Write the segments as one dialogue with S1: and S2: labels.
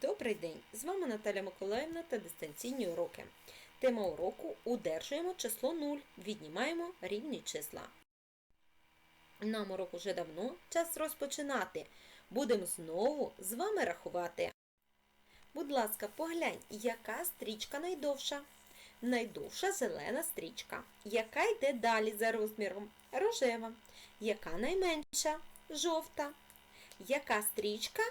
S1: Добрий день! З вами Наталя Миколаївна та дистанційні уроки. Тема уроку Удержуємо число 0, віднімаємо рівні числа. Нам урок уже давно, час розпочинати. Будемо знову з вами рахувати. Будь ласка, поглянь, яка стрічка найдовша? Найдовша зелена стрічка. Яка йде далі за розміром? Рожева. Яка найменша? Жовта. Яка стрічка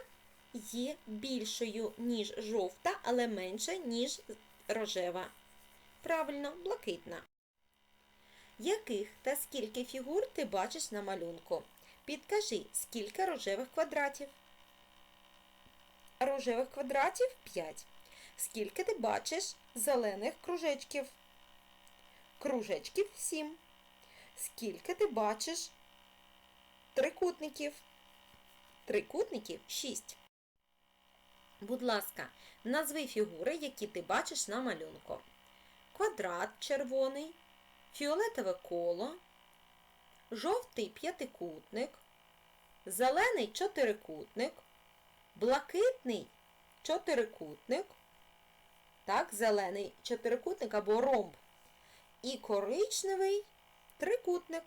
S1: є більшою, ніж жовта, але менша, ніж рожева. Правильно, блакитна. Яких та скільки фігур ти бачиш на малюнку? Підкажи, скільки рожевих квадратів? Рожевих квадратів 5. Скільки ти бачиш зелених кружечків? Кружечків 7. Скільки ти бачиш трикутників? Трикутників 6. Будь ласка, назви фігури, які ти бачиш на малюнку. Квадрат червоний, фіолетове коло, жовтий п'ятикутник, зелений чотирикутник, блакитний чотирикутник, так, зелений чотирикутник або ромб, і коричневий трикутник.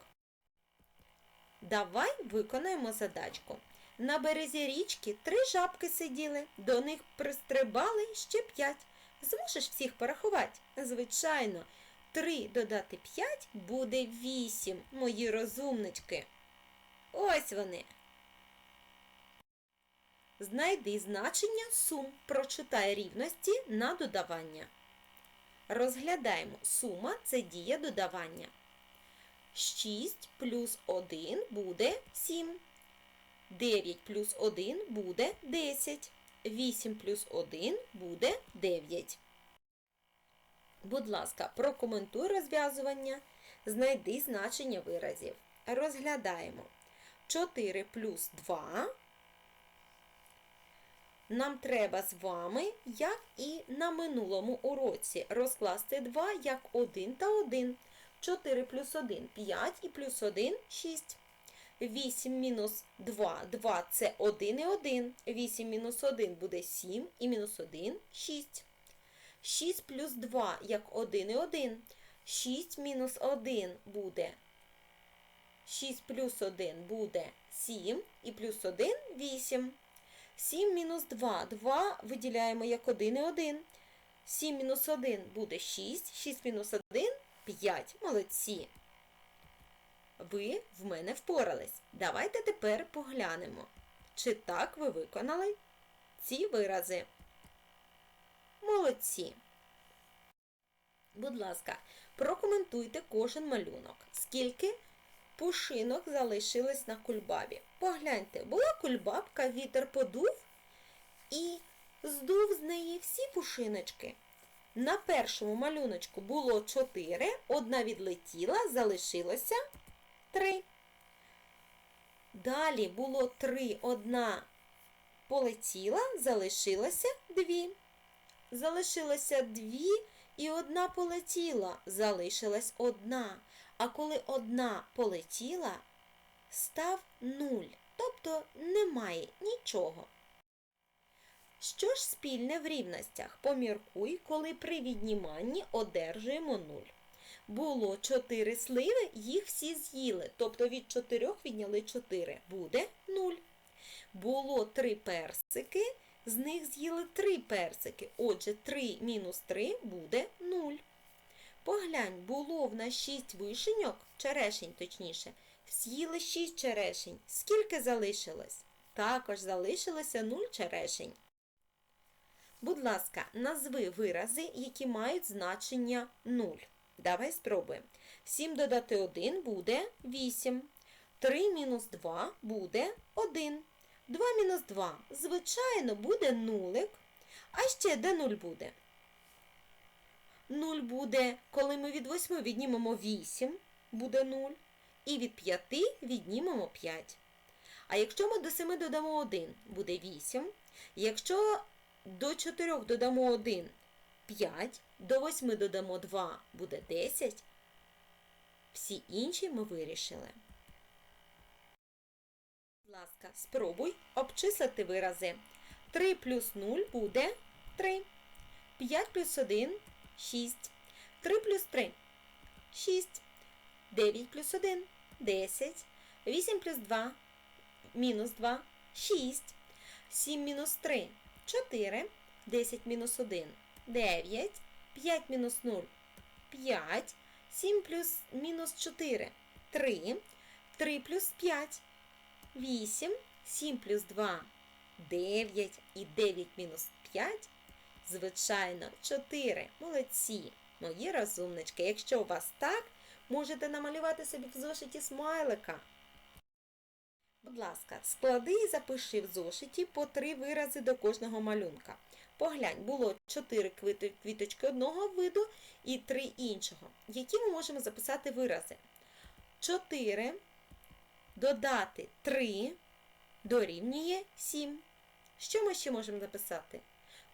S1: Давай виконаємо задачку. На березі річки три жабки сиділи, до них пристрибали ще п'ять. Зможеш всіх порахувати? Звичайно, три додати п'ять буде вісім, мої розумнички. Ось вони. Знайди значення сум. Прочитай рівності на додавання. Розглядаємо. Сума це дія додавання. 6 плюс 1 буде 7. 9 плюс 1 буде 10. 8 плюс 1 буде 9. Будь ласка, прокоментуй розв'язування. Знайди значення виразів. Розглядаємо. 4 плюс 2. Нам треба з вами, як і на минулому уроці, розкласти 2 як 1 та 1. 4 плюс 1 – 5 і плюс 1 – 6. 8 мінус 2, 2 це 1 і 1. 8 мінус 1 буде 7 і мінус 1 – 6. 6 плюс 2 як 1 і 1. 6 мінус 1 буде 6 плюс 1 буде 7 і плюс 1 – 8. 7 мінус 2, 2 виділяємо як 1 і 1. 7 мінус 1 буде 6, 6 мінус 1 – 5. Молодці. Ви в мене впорались. Давайте тепер поглянемо, чи так ви виконали ці вирази. Молодці. Будь ласка, прокоментуйте кожен малюнок. Скільки пушинок залишилось на кульбабі. Погляньте, була кульбабка, вітер подув і здув з неї всі пушиночки. На першому малюночку було 4, одна відлетіла, залишилося 3. Далі було 3, одна полетіла, залишилося 2. Залишилося 2 і одна полетіла, залишилась одна. А коли одна полетіла, став 0, тобто немає нічого. Що ж спільне в рівностях? Поміркуй, коли при відніманні одержуємо 0. Було 4 сливи, їх всі з'їли, тобто від 4 відняли 4, буде 0. Було 3 персики, з них з'їли 3 персики, отже 3 мінус 3 буде 0. Поглянь, було в нас 6 вишеньок, черешень точніше, з'їли 6 черешень. Скільки залишилось? Також залишилося 0 черешень. Будь ласка, назви вирази, які мають значення 0. Давай спробуємо. 7 додати 1 буде 8. 3 мінус 2 буде 1. 2 мінус 2, звичайно, буде нулик. А ще де 0 буде? 0 буде, коли ми від 8 віднімемо 8, буде 0. І від 5 віднімемо 5. А якщо ми до 7 додамо 1, буде 8. Якщо до 4 додамо 1, 5, до 8 додамо 2, буде 10. Всі інші ми вирішили. Будь ласка, спробуй обчислити вирази. 3 плюс 0 буде 3. 5 плюс 1 – 6. 3 плюс 3 – 6. 9 плюс 1 – 10. 8 плюс 2 – мінус 2 – 6. 7 мінус 3 – 4. 10 мінус 1 – 9. 5 мінус 0 – 5. 7 плюс мінус 4 – 3. 3 плюс 5 – 8. 7 плюс 2 – 9. І 9 мінус 5 – звичайно, 4. Молодці, мої розумнички. Якщо у вас так, можете намалювати собі в зошиті смайлика. Будь ласка, склади і запиши в зошиті по три вирази до кожного малюнка. Поглянь, було 4 квіточки одного виду і 3 іншого. Які ми можемо записати вирази? 4 додати 3 дорівнює 7. Що ми ще можемо записати?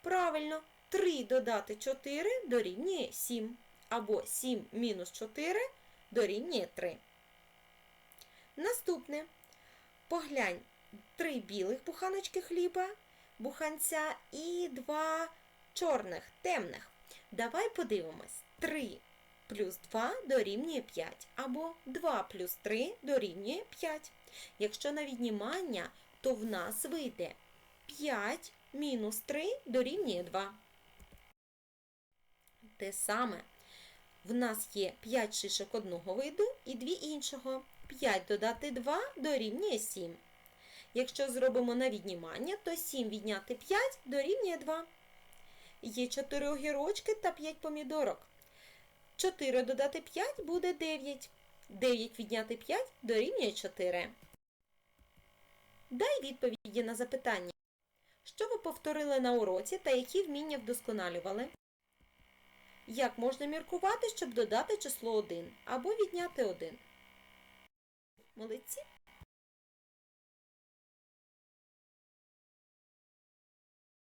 S1: Правильно, 3 додати 4 дорівнює 7. Або 7 мінус 4 дорівнює 3. Наступне. Поглянь, 3 білих буханочки хліба, буханця і 2 чорних, темних. Давай подивимось. 3 плюс 2 дорівнює 5. Або 2 плюс 3 дорівнює 5. Якщо на віднімання, то в нас вийде 5 мінус 3 дорівнює 2. Те саме. В нас є 5 шишок одного виду і 2 іншого. 5 додати 2 дорівнює 7. Якщо зробимо на віднімання, то 7 відняти 5 дорівнює 2. Є 4 огірочки та 5 помідорок. 4 додати 5 буде 9. 9 відняти 5 дорівнює 4. Дай відповіді на запитання. Що ви повторили на уроці та які вміння вдосконалювали? Як можна міркувати, щоб додати число 1 або відняти 1? Молодці!